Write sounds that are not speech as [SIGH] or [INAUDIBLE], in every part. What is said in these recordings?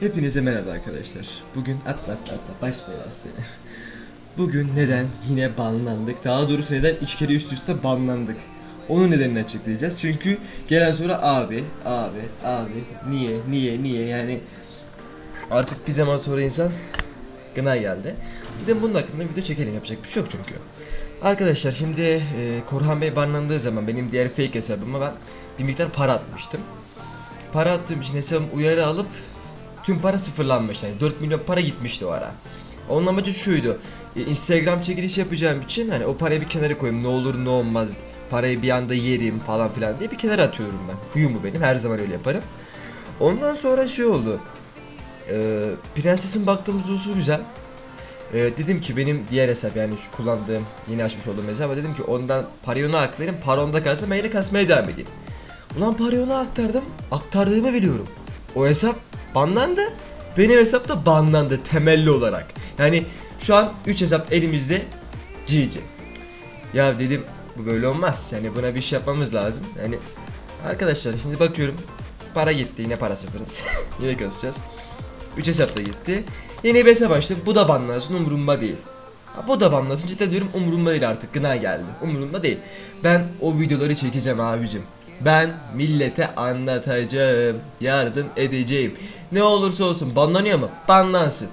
Hepinize merhaba arkadaşlar. Bugün atla atla atla baş belası. [LAUGHS] Bugün neden yine banlandık? Daha doğrusu neden iki kere üst üste banlandık? Onun nedenini açıklayacağız. Çünkü gelen sonra abi, abi, abi, niye, niye, niye yani artık bir zaman sonra insan gına geldi. Bir de bunun hakkında video çekelim yapacak bir şey yok çünkü. Arkadaşlar şimdi e, Korhan Bey banlandığı zaman benim diğer fake hesabıma ben bir miktar para atmıştım. Para attığım için hesabım uyarı alıp tüm para sıfırlanmış yani 4 milyon para gitmişti o ara. Onun amacı şuydu. e, Instagram çekiliş yapacağım için hani o parayı bir kenara koyayım ne olur ne olmaz parayı bir anda yerim falan filan diye bir kenara atıyorum ben. Huyum bu benim her zaman öyle yaparım. Ondan sonra şey oldu. Ee, Prensesin baktığımız hususu güzel. Ee, dedim ki benim diğer hesap yani şu kullandığım yeni açmış olduğum hesaba dedim ki ondan parayı ona aktarayım para onda kalsın ben yine kasmaya devam edeyim. Ulan parayı ona aktardım aktardığımı biliyorum. O hesap banlandı benim hesap da banlandı temelli olarak. Yani şu an 3 hesap elimizde GG. Ya dedim bu böyle olmaz yani buna bir şey yapmamız lazım. Yani arkadaşlar şimdi bakıyorum para gitti yine para sıfırız. [LAUGHS] yine kasacağız. 3 hesap da gitti. Yeni bir hesap açtım. Bu da banlansın umurumda değil. Ha, bu da banlasın cidden diyorum umurumda değil artık gına geldi. Umurumda değil. Ben o videoları çekeceğim abicim. Ben millete anlatacağım. Yardım edeceğim. Ne olursa olsun banlanıyor mu? Banlansın.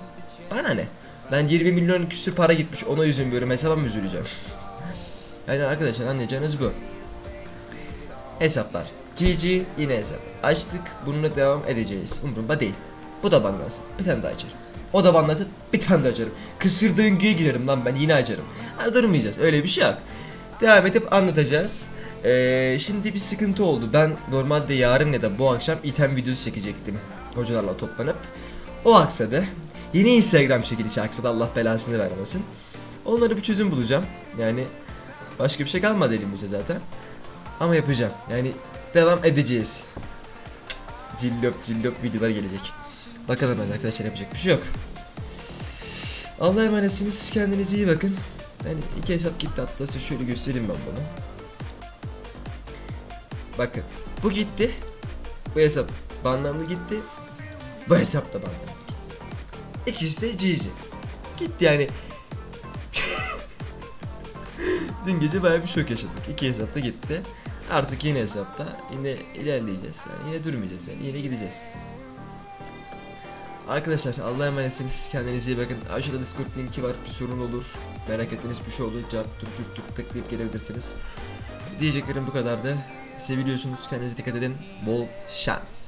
Bana ne? Ben 20 milyon küsür para gitmiş ona üzülmüyorum hesaba mı üzüleceğim? [LAUGHS] Yani arkadaşlar anlayacağınız bu. Hesaplar. GG yine hesap. Açtık bununla devam edeceğiz. Umurumda değil. Bu da banlansın. Bir tane daha açarım. O da banlansın. Bir tane daha açarım. Kısır döngüye girerim lan ben yine açarım. Ha, durmayacağız. Öyle bir şey yok. Devam edip anlatacağız. Ee, şimdi bir sıkıntı oldu. Ben normalde yarın ya da bu akşam item videosu çekecektim. Hocalarla toplanıp. O aksadı. Yeni Instagram çekilişi aksadı. Allah belasını vermesin. Onlara bir çözüm bulacağım. Yani başka bir şey kalmadı elimizde zaten. Ama yapacağım. Yani devam edeceğiz. Cillop cillop videolar gelecek. Bakalım hadi arkadaşlar yapacak bir şey yok. Allah'a emanetsiniz. Kendinize iyi bakın. Yani iki hesap gitti atlası şöyle göstereyim ben bunu. Bakın bu gitti. Bu hesap banlandı gitti. Bu hesap da banlandı gitti. İkisi de GG. Gitti yani. [LAUGHS] Dün gece bayağı bir şok yaşadık. İki hesap da gitti. Artık yeni hesapta yine ilerleyeceğiz yani yine durmayacağız yani yine gideceğiz. Arkadaşlar Allah'a emanetsiniz kendinize iyi bakın. Aşağıda Discord linki var bir sorun olur. Merak ettiğiniz bir şey olur. Cevap dur dur tıklayıp gelebilirsiniz. Diyeceklerim bu kadardı. Seviliyorsunuz kendinize dikkat edin. Bol şans.